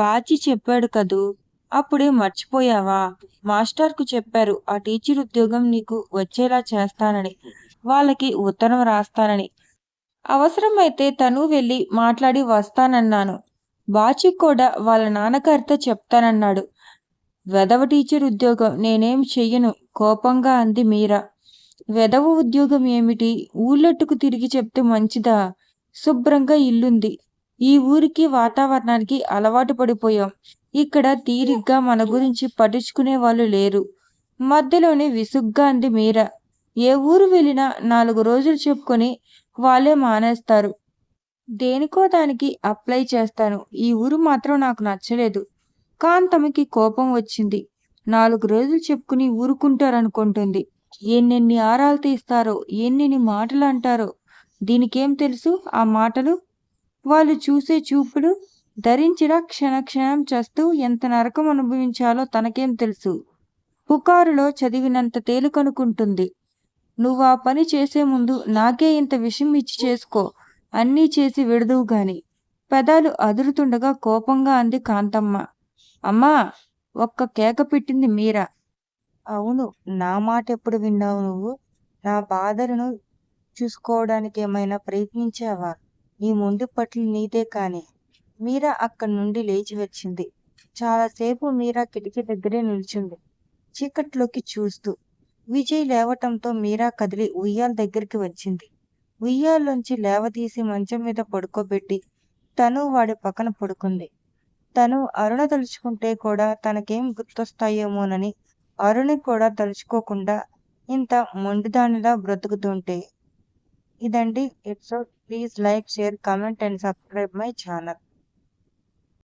బాచి చెప్పాడు కదూ అప్పుడే మర్చిపోయావా మాస్టర్కు చెప్పారు ఆ టీచర్ ఉద్యోగం నీకు వచ్చేలా చేస్తానని వాళ్ళకి ఉత్తరం రాస్తానని అవసరమైతే తను వెళ్ళి మాట్లాడి వస్తానన్నాను బాచి కూడా వాళ్ళ నాన్నగారితో చెప్తానన్నాడు వెదవ టీచర్ ఉద్యోగం నేనేం చెయ్యను కోపంగా అంది మీరా వెదవ ఉద్యోగం ఏమిటి ఊళ్ళట్టుకు తిరిగి చెప్తే మంచిదా శుభ్రంగా ఇల్లుంది ఈ ఊరికి వాతావరణానికి అలవాటు పడిపోయాం ఇక్కడ తీరిగ్గా మన గురించి పట్టించుకునే వాళ్ళు లేరు మధ్యలోనే విసుగ్గా అంది మీర ఏ ఊరు వెళ్ళినా నాలుగు రోజులు చెప్పుకొని వాళ్ళే మానేస్తారు దేనికో దానికి అప్లై చేస్తాను ఈ ఊరు మాత్రం నాకు నచ్చలేదు కాంతమ్మకి కోపం వచ్చింది నాలుగు రోజులు చెప్పుకుని ఊరుకుంటారనుకుంటుంది ఎన్నెన్ని ఆరాలు తీస్తారో ఎన్నెన్ని మాటలు అంటారో దీనికేం తెలుసు ఆ మాటలు వాళ్ళు చూసే చూపులు ధరించిన క్షణక్షణం చేస్తూ ఎంత నరకం అనుభవించాలో తనకేం తెలుసు పుకారులో చదివినంత తేలికనుకుంటుంది నువ్వు ఆ పని చేసే ముందు నాకే ఇంత విషయం ఇచ్చి చేసుకో అన్నీ చేసి విడదువు గాని పెదాలు అదురుతుండగా కోపంగా అంది కాంతమ్మ అమ్మా ఒక్క కేక పెట్టింది మీరా అవును నా మాట ఎప్పుడు విన్నావు నువ్వు నా బాధలను చూసుకోవడానికి ఏమైనా ప్రయత్నించావా ఈ ముందు పట్లు నీదే కాని మీరా అక్కడి నుండి లేచి వచ్చింది చాలాసేపు మీరా కిటికీ దగ్గరే నిల్చుంది చీకట్లోకి చూస్తూ విజయ్ లేవటంతో మీరా కదిలి ఉయ్యాల దగ్గరికి వచ్చింది ఉయ్యాలలోంచి లేవదీసి మంచం మీద పడుకోబెట్టి తను వాడి పక్కన పడుకుంది తను అరుణ తలుచుకుంటే కూడా తనకేం గుర్తొస్తాయేమోనని అరుణి కూడా తలుచుకోకుండా ఇంత మొండిదానిలా బ్రతుకుతుంటే ఇదండి episode Please like, share, comment and subscribe my channel.